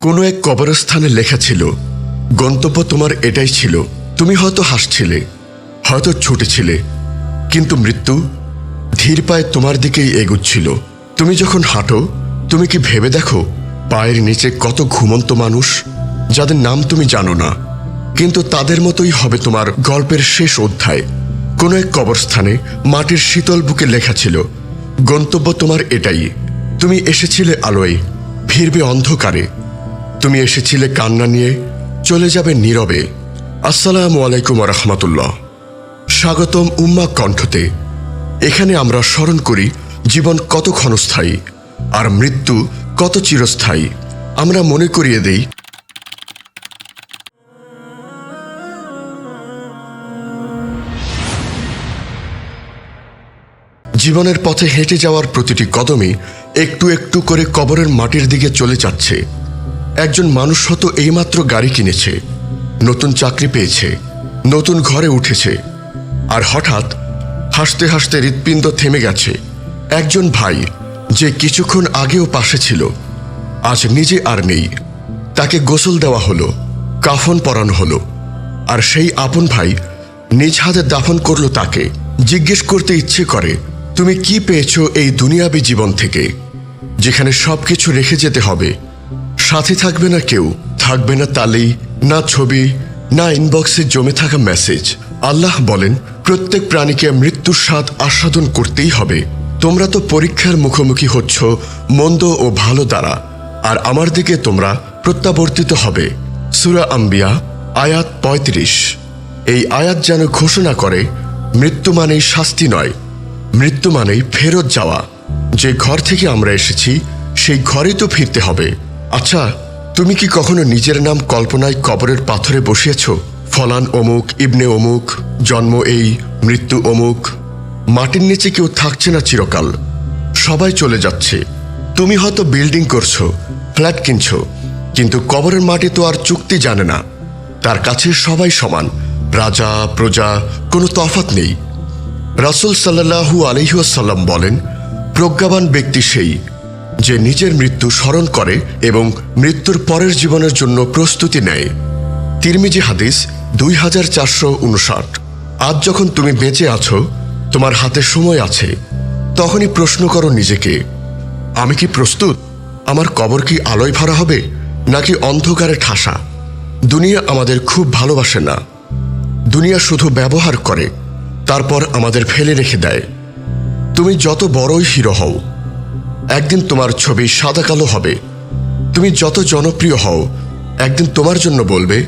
কোনো এক কবরস্থানে লেখা ছিল, গন্তব্য তোমার এটাই ছিল। তুমি হয়তো হাসছিলে, হয়তো ছুটেছিলে, কিন্তু মৃত্যু ধীর পায়ে তোমার দিকেই এগুচ্ছিল। তুমি যখন হাঁটো, তুমি কি ভেবে দেখো, পায়ের নিচে কত ঘুমন্ত মানুষ, যাদের নাম তুমি জানো না? কিন্তু তাদের মতোই হবে তোমার গল্পের শেষ অধ্যায়। কোনো এক কবরস্থানে মাটির শীতল বুকে লেখা ছিল, গন্তব্য তোমার এটাই। তুমি এসেছিলে আলোয় ফিরবে অন্ধকারে। তুমি এসেছিলে কান্না নিয়ে, চলে যাবে নীরবে। আসসালামু আলাইকুম রহমতুল্লাহ। স্বাগতম উম্মা কণ্ঠতে। এখানে আমরা স্মরণ করি, জীবন কত ক্ষণস্থায়ী, আর মৃত্যু কত চিরস্থায়ী। আমরা মনে করিয়ে দেই, জীবনের পথে হেঁটে যাওয়ার প্রতিটি কদমে একটু একটু করে কবরের মাটির দিকে চলে যাচ্ছে। একজন মানুষ হয়তো এইমাত্র গাড়ি কিনেছে, নতুন চাকরি পেয়েছে, নতুন ঘরে উঠেছে, আর হঠাৎ হাসতে হাসতে হৃৎপিণ্ড থেমে গেছে। একজন ভাই যে কিছুক্ষণ আগেও পাশে ছিল, আজ নিজে আর নেই। তাকে গোসল দেওয়া হলো, কাফন পরানো হলো, আর সেই আপন ভাই নিজ হাতে দাফন করল তাকে। জিজ্ঞেস করতে ইচ্ছে করে, তুমি কি পেয়েছ এই দুনিয়াবী জীবন থেকে, যেখানে সবকিছু রেখে যেতে হবে? সাথে থাকবে না কেউ, থাকবে না তালি, না ছবি, না ইনবক্সে জমে থাকা মেসেজ আল্লাহ বলেন, প্রত্যেক প্রাণীকে মৃত্যুর স্বাদ আস্বাদন করতেই হবে। তোমরা তো পরীক্ষার মুখোমুখি হচ্ছ, মন্দ ও ভালো দ্বারা। আর আমার দিকে তোমরা প্রত্যাবর্তিত হবে। সুরা আম্বিয়া, আয়াত পঁয়ত্রিশ। এই আয়াত যেন ঘোষণা করে, মৃত্যু মানেই শাস্তি নয়, মৃত্যু মানেই ফেরত যাওয়া। যে ঘর থেকে আমরা এসেছি, সেই ঘরে তো ফিরতে হবে। আচ্ছা তুমি কি কখনো নিজের নাম কল্পনায় কবরের পাথরে বসিয়েছ? ফলান অমুক, ইবনে অমুক, জন্ম এই, মৃত্যু অমুক। মাটির নিচে কেউ থাকছে না চিরকাল। সবাই চলে যাচ্ছে। তুমি হয়তো বিল্ডিং করছ, ফ্ল্যাট কিনছো, কিন্তু কবরের মাটি তো আর চুক্তি জানে না। তার কাছে সবাই সমান, রাজা, প্রজা, কোনো তফাত নেই। রাসুল সাল্লাহু আলহিউসাল্লাম বলেন, প্রজ্ঞাবান ব্যক্তি সেই। যে নিজের মৃত্যু স্মরণ করে এবং মৃত্যুর পরের জীবনের জন্য প্রস্তুতি নেয়। তিরমিজি হাদিস দুই হাজার চারশো উনষাট। আজ যখন তুমি বেঁচে আছো, তোমার হাতে সময় আছে। তখনই প্রশ্ন করো নিজেকে, আমি কি প্রস্তুত? আমার কবর কি আলোয় ভরা হবে, নাকি অন্ধকারে ঠাসা? দুনিয়া আমাদের খুব ভালোবাসে না। দুনিয়া শুধু ব্যবহার করে, তারপর আমাদের ফেলে রেখে দেয়। তুমি যত বড়ই হিরো হও একদিন তোমার ছবি সাদা কালো হবে। তুমি যত জনপ্রিয় হও, একদিন তোমার জন্য বলবে,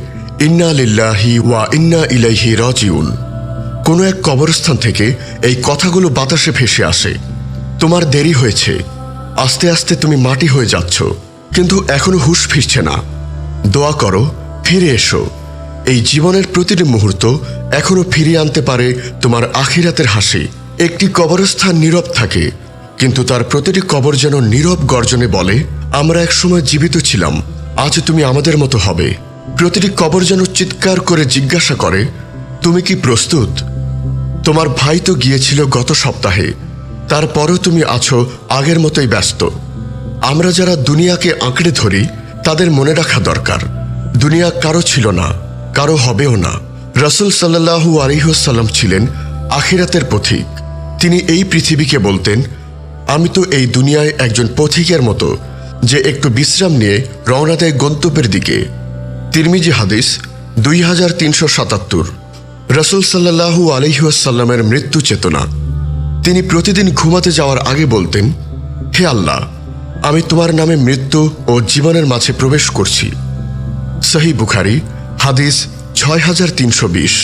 ইন্না লিল্লাহি ওয়া ইন্না ইলাইহি রাজিউন। কোনো এক কবরস্থান থেকে এই কথাগুলো বাতাসে ভেসে আসে। তোমার দেরি হয়েছে। আস্তে আস্তে তুমি মাটি হয়ে যাচ্ছ, কিন্তু এখনও হুঁশ ফিরছে না। দোয়া করো, ফিরে এসো। এই জীবনের প্রতিটি মুহূর্ত এখনও ফিরিয়ে আনতে পারে তোমার আখিরাতের হাসি। একটি কবরস্থান নীরব থাকে কিন্তু তার প্রতিটি কবর যেন নীরব গর্জনে বলে, আমরা একসময় জীবিত ছিলাম, আজ তুমি আমাদের মতো হবে। প্রতিটি কবর যেন চিৎকার করে জিজ্ঞাসা করে, তুমি কি প্রস্তুত? তোমার ভাই তো গিয়েছিল গত সপ্তাহে, তারপরও তুমি আছো আগের মতোই ব্যস্ত। আমরা যারা দুনিয়াকে আঁকড়ে ধরি, তাদের মনে রাখা দরকার। দুনিয়া কারও ছিল না, কারও হবেও না। রসুল সাল্লাহু আলিহাল্লাম ছিলেন আখিরাতের পথিক তিনি এই পৃথিবীকে বলতেন আমি তো এই দুনিয়ায় একজন পথিকের মতো, যে একটু বিশ্রাম নিয়ে রওনা দেয় গন্তব্যের দিকে। তিরমিজি হাদিস দুই হাজার তিনশো সাতাত্তর। রসুল সাল্লাহু আলহিহাসাল্লামের মৃত্যু চেতনা। তিনি প্রতিদিন ঘুমাতে যাওয়ার আগে বলতেন, হে আল্লাহ, আমি তোমার নামে মৃত্যু ও জীবনের মাঝে প্রবেশ করছি। সহি বুখারি, হাদিস ছয় হাজার তিনশো বিশ।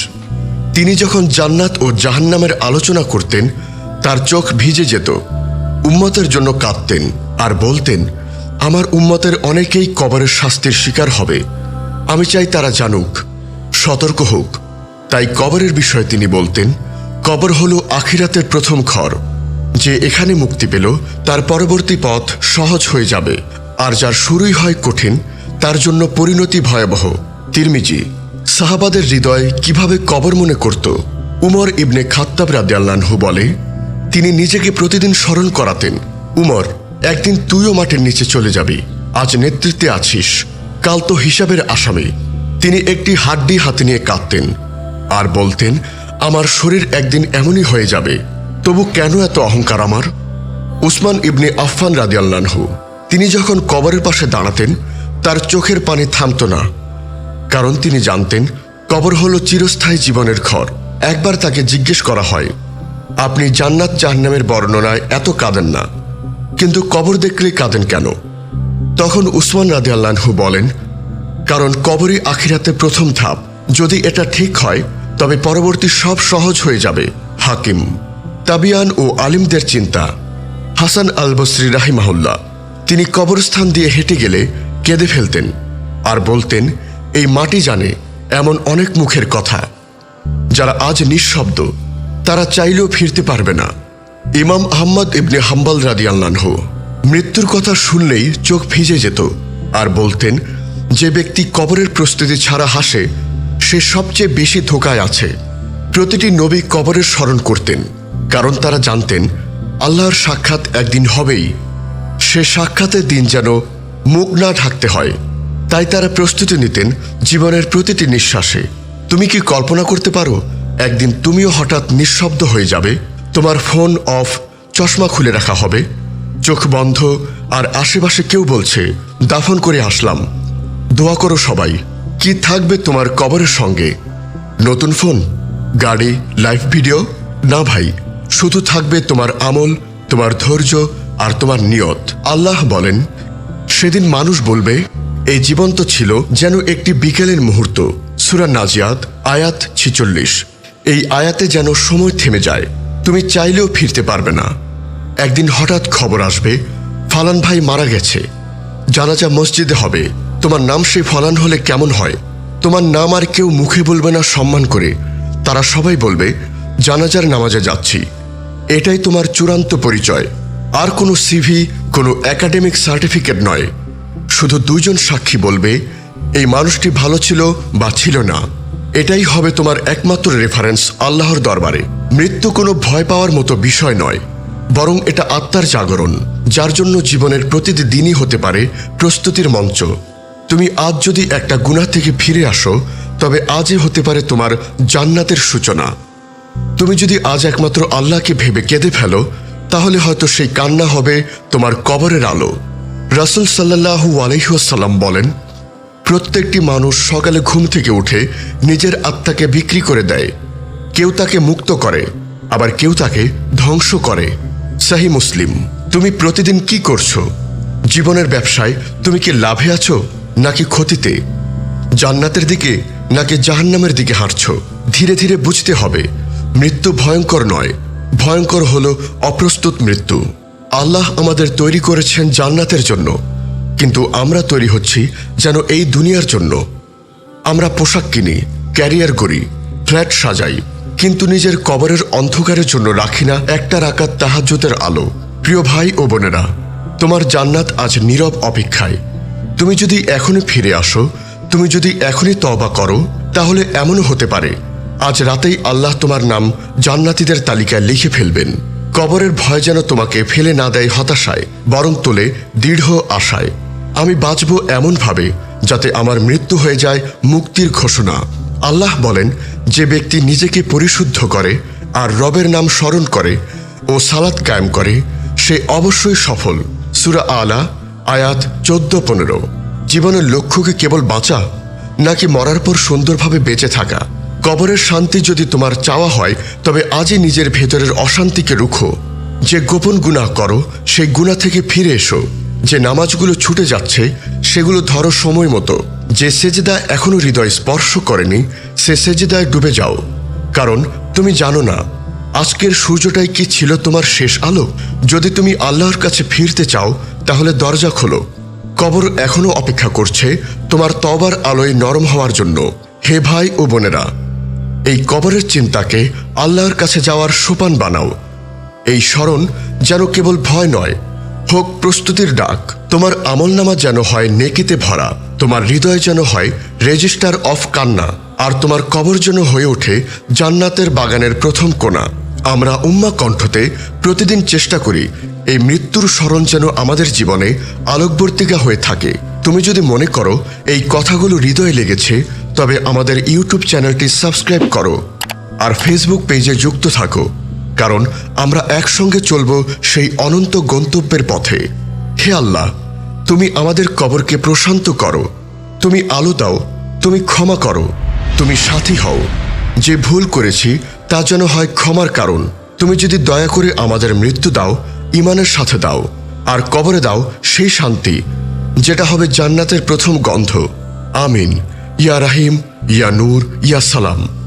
তিনি যখন জান্নাত ও জাহান্নামের আলোচনা করতেন, তার চোখ ভিজে যেত। উম্মতের জন্য কাঁদতেন আর বলতেন, আমার উম্মতের অনেকেই কবরের শাস্তির শিকার হবে। আমি চাই তারা জানুক, সতর্ক হোক। তাই কবরের বিষয়ে তিনি বলতেন, কবর হল আখিরাতের প্রথম ঘর। যে এখানে মুক্তি পেল, তার পরবর্তী পথ সহজ হয়ে যাবে। আর যার শুরুই হয় কঠিন, তার জন্য পরিণতি ভয়াবহ। তিরমিজি, সাহাবাদের হৃদয় কীভাবে কবর মনে করত? উমর ইবনে খাত্তাব রাদিয়াল্লাহু বলে তিনি নিজেকে প্রতিদিন স্মরণ করাতেন। উমর, একদিন তুইও মাটির নিচে চলে যাবি। আজ নেতৃত্বে আছিস। কাল তো হিসাবের আসামি। তিনি একটি হাড্ডি হাতে নিয়ে কাঁদতেন। আর বলতেন, আমার শরীর একদিন এমনই হয়ে যাবে। তবু কেন এত অহংকার আমার? উসমান ইবনে আফফান রাদিয়াল্লানহু তিনি যখন কবরের পাশে দাঁড়াতেন, তার চোখের পানি থামত না। কারণ তিনি জানতেন, কবর হলো চিরস্থায়ী জীবনের ঘর। একবার তাকে জিজ্ঞেস করা হয় আপনি জান্নাত জাহান্নামের বর্ণনায় এত কাঁদেন না। কিন্তু কবর দেখলে কাঁদেন কেন? তখন উসমান রাদে বলেন, কারণ কবরই আখিরাতে প্রথম ধাপ। যদি এটা ঠিক হয়, তবে পরবর্তী সব সহজ হয়ে যাবে, হাকিম। তাবিয়ান ও আলিমদের চিন্তা। হাসান আল বসরি রাহিমাহুল্লাহ, তিনি কবরস্থান দিয়ে হেঁটে গেলে কেঁদে ফেলতেন আর বলতেন, এই মাটি জানে, এমন অনেক মুখের কথা, যারা আজ নিঃশব্দ তারা চাইলেও ফিরতে পারবে না। ইমাম আহম্মদ ইবনে হাম্বাল রাদিয়াল্লানহু মৃত্যুর কথা শুনলেই চোখ ভিজে যেত আর বলতেন, যে ব্যক্তি কবরের প্রস্তুতি ছাড়া হাসে, সে সবচেয়ে বেশি ধোকায় আছে। প্রতিটি নবী কবরের স্মরণ করতেন, কারণ তারা জানতেন, আল্লাহর সাক্ষাৎ একদিন হবেই। সে সাক্ষাতের দিন যেন মুখ না ঢাকতে হয়। তাই তারা প্রস্তুতি নিতেন জীবনের প্রতিটি নিঃশ্বাসে। তুমি কি কল্পনা করতে পারো একদিন তুমিও হঠাৎ নিঃশব্দ হয়ে যাবে, তোমার ফোন অফ, চশমা খুলে রাখা হবে, চোখ বন্ধ, আর আশেপাশে কেউ বলছে, দাফন করে আসলাম। দোয়া করো সবাই, কি থাকবে তোমার কবরের সঙ্গে? নতুন ফোন, গাড়ি, লাইভ ভিডিও? না ভাই, শুধু থাকবে তোমার আমল, তোমার ধৈর্য, আর তোমার নিয়ত। আল্লাহ বলেন, সেদিন মানুষ বলবে, এই জীবন্ত ছিল যেন একটি বিকেলের মুহূর্ত। সুরা নাজিয়াত, আয়াত ছিচল্লিশ। এই আয়াতে যেন সময় থেমে যায়। তুমি চাইলেও ফিরতে পারবে না। একদিন হঠাৎ খবর আসবে, ফালান ভাই মারা গেছে। জানাজা মসজিদে হবে। তোমার নাম সেই ফলান হলে কেমন হয়? তোমার নাম আর কেউ মুখে বলবে না সম্মান করে। তারা সবাই বলবে, জানাজার নামাজে যাচ্ছি। এটাই তোমার চূড়ান্ত পরিচয়। আর কোনো সিভি, কোনো একাডেমিক সার্টিফিকেট নয়। শুধু দুজন সাক্ষী বলবে, এই মানুষটি ভালো ছিল বা ছিল না। এটাই হবে তোমার একমাত্র রেফারেন্স আল্লাহর দরবারে। মৃত্যু কোনো ভয় পাওয়ার মতো বিষয় নয়, বরং এটা আত্মার জাগরণ, যার জন্য জীবনের প্রতিটি দিনই হতে পারে প্রস্তুতির মঞ্চ। তুমি আজ যদি একটা গুণা থেকে ফিরে আসো, তবে আজই হতে পারে তোমার জান্নাতের সূচনা। তুমি যদি আজ একমাত্র আল্লাহকে ভেবে কেঁদে ফেলো, তাহলে হয়তো সেই কান্না হবে তোমার কবরের আলো। রাসুল সাল্লাহু আলহিহাসাল্লাম বলেন প্রত্যেকটি মানুষ সকালে ঘুম থেকে উঠে নিজের আত্মাকে বিক্রি করে দেয়। কেউ তাকে মুক্ত করে, আবার কেউ তাকে ধ্বংস করে। সাহি মুসলিম, তুমি প্রতিদিন কি করছ? জীবনের ব্যবসায় তুমি কি লাভে আছো, নাকি ক্ষতিতে? জান্নাতের দিকে নাকি জাহান্নামের দিকে হাঁটছ? ধীরে ধীরে বুঝতে হবে, মৃত্যু ভয়ঙ্কর নয়, ভয়ঙ্কর হলো অপ্রস্তুত মৃত্যু। আল্লাহ আমাদের তৈরি করেছেন জান্নাতের জন্য। কিন্তু আমরা তৈরি হচ্ছি যেন এই দুনিয়ার জন্য। আমরা পোশাক কিনি, ক্যারিয়ার করি ফ্ল্যাট সাজাই, কিন্তু নিজের কবরের অন্ধকারের জন্য রাখি না একটা রাকাত তাহাজ্জুদের আলো। প্রিয় ভাই ও বোনেরা, তোমার জান্নাত আজ নীরব অপেক্ষায়। তুমি যদি এখনই ফিরে আসো, তুমি যদি এখনই তবা করো, তাহলে এমনও হতে পারে। আজ রাতেই আল্লাহ তোমার নাম জান্নাতীদের তালিকায় লিখে ফেলবেন। কবরের ভয় যেন তোমাকে ফেলে না দেয় হতাশায়, বরং তোলে দৃঢ় আশায়। আমি বাঁচব এমনভাবে যাতে আমার মৃত্যু হয়ে যায় মুক্তির ঘোষণা। আল্লাহ বলেন, যে ব্যক্তি নিজেকে পরিশুদ্ধ করে আর রবের নাম স্মরণ করে ও সালাত কায়েম করে, সে অবশ্যই সফল। সুরা আলা, আয়াত চোদ্দ পনেরো। জীবনের লক্ষ্যকে কেবল বাঁচা নাকি মরার পর সুন্দরভাবে বেঁচে থাকা? কবরের শান্তি যদি তোমার চাওয়া হয়, তবে আজই নিজের ভেতরের অশান্তিকে রুখো। যে গোপন গুণা করো, সেই গুণা থেকে ফিরে এসো। যে নামাজগুলো ছুটে যাচ্ছে, সেগুলো ধরো সময় মতো। যে সেজেদা এখনও হৃদয় স্পর্শ করেনি, সে সেজেদায় ডুবে যাও। কারণ তুমি জানো না, আজকের সূর্যটাই কি ছিল তোমার শেষ আলো? যদি তুমি আল্লাহর কাছে ফিরতে চাও, তাহলে দরজা খোলো। কবর এখনও অপেক্ষা করছে তোমার তবার আলোয় নরম হওয়ার জন্য। হে ভাই ও বোনেরা, এই কবরের চিন্তাকে আল্লাহর কাছে যাওয়ার সোপান বানাও। এই স্মরণ যেন কেবল ভয় নয় হোক প্রস্তুতির ডাক। তোমার আমলনামা যেন হয় নেকিতে ভরা, তোমার হৃদয় যেন হয় রেজিস্টার অফ কান্না, আর তোমার কবর যেন হয়ে ওঠে জান্নাতের বাগানের প্রথম কোণা। আমরা উম্মা কণ্ঠতে প্রতিদিন চেষ্টা করি, এই মৃত্যুর স্মরণ যেন আমাদের জীবনে আলোকবর্তিকা হয়ে থাকে। তুমি যদি মনে করো এই কথাগুলো হৃদয়ে লেগেছে, তবে আমাদের ইউটিউব চ্যানেলটি সাবস্ক্রাইব করো, আর ফেসবুক পেজে যুক্ত থাকো। কারণ আমরা একসঙ্গে চলব সেই অনন্ত গন্তব্যের পথে। হে আল্লাহ, তুমি আমাদের কবরকে প্রশান্ত করো। তুমি আলো দাও, তুমি ক্ষমা করো। তুমি সাথী হও। যে ভুল করেছি, তা যেন হয় ক্ষমার কারণ। তুমি যদি দয়া করে আমাদের মৃত্যু দাও ইমানের সাথে দাও, আর কবরে দাও সেই শান্তি, যেটা হবে জান্নাতের প্রথম গন্ধ। আমিন। ইয়া রাহিম, ইয়া নূর, ইয়া সালাম।